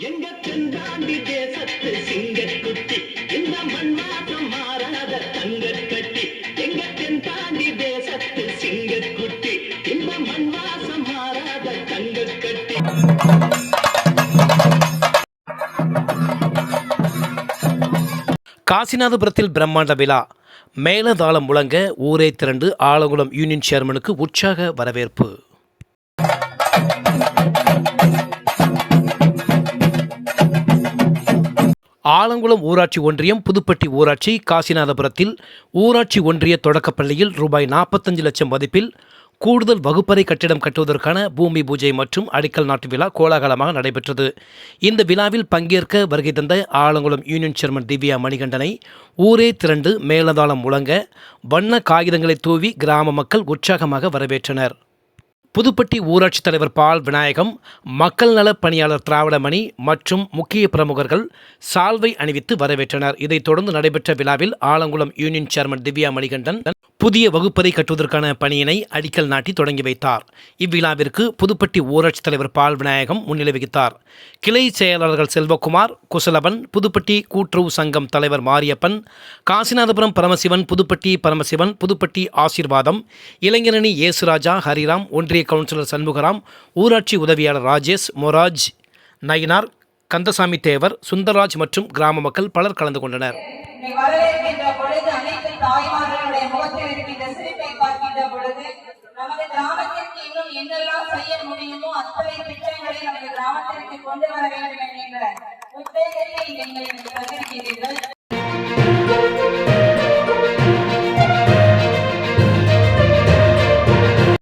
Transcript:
எங்க தேசத்து சிங்கக்குட்டி இந்த மண்வாசம் மாறாத தங்கக்கட்டி எங்க தேசத்து சிங்கக்குட்டி இந்த மண்வாசம் மாறாத தங்கக்கட்டி. காசிநாதபுரத்தில் பிரம்மாண்ட விழா. மேலதாளம் முழங்க ஊரே திரண்டு ஆலங்குளம் யூனியன் சேர்மனுக்கு உற்சாக வரவேற்பு. ஆலங்குளம் ஊராட்சி ஒன்றியம் புதுப்பட்டி ஊராட்சி காசிநாதபுரத்தில் ஊராட்சி ஒன்றிய தொடக்கப்பள்ளியில் ரூபாய் நாற்பத்தஞ்சு லட்சம் மதிப்பில் கூடுதல் வகுப்பறை கட்டிடம் கட்டுவதற்கான பூமி பூஜை மற்றும் அடிக்கல் நாட்டு விழா கோலாகலமாக நடைபெற்றது. இந்த விழாவில் பங்கேற்க வருகை தந்த ஆலங்குளம் யூனியன் சேர்மன் திவ்யா மணிகண்டனை ஊரே திரண்டு மேலதாளம் முழங்க வண்ண காகிதங்களை தூவி கிராம மக்கள் உற்சாகமாக வரவேற்றனர். புதுப்பட்டி ஊராட்சித் தலைவர் பால் விநாயகம் மக்கள் நல பணியாளர் திராவிடமணி மற்றும் முக்கிய பிரமுகர்கள் சால்வை அணிவித்து வரவேற்றனர். இதைத் தொடர்ந்து நடைபெற்ற விழாவில் ஆலங்குளம் யூனியன் சேர்மன் திவ்யா மணிகண்டன் புதிய வகுப்பறை கட்டுவதற்கான பணியினை அடிக்கல் நாட்டி தொடங்கி வைத்தார். இவ்விழாவிற்கு புதுப்பட்டி ஊராட்சித் தலைவர் பால் விநாயகம் முன்னிலை வகித்தார். கிளை செயலாளர்கள் செல்வகுமார் குசலவன் புதுப்பட்டி கூட்டுறவு சங்கம் தலைவர் மாரியப்பன் காசிநாதபுரம் பரமசிவன் புதுப்பட்டி பரமசிவன் புதுப்பட்டி ஆசீர்வாதம் இளைஞரணி இயேசுராஜா ஹரிராம் ஒன்றிய கவுன்சிலர் சண்முகராம் ஊராட்சி உதவியாளர் ராஜேஷ் மொராஜ் நயினார் கந்தசாமி தேவர் சுந்தரராஜ் மற்றும் கிராம மக்கள் பலர் கலந்து கொண்டனர். நமது கிராமத்திற்கு இன்னும் என்னெல்லாம் செய்ய முடியுமோ அத்தனை திட்டங்களை நமது கிராமத்திற்கு கொண்டு வர வேண்டும் என்கின்ற உத்வேகத்தை நீங்கள் இங்கு தந்திருக்கிறீர்கள்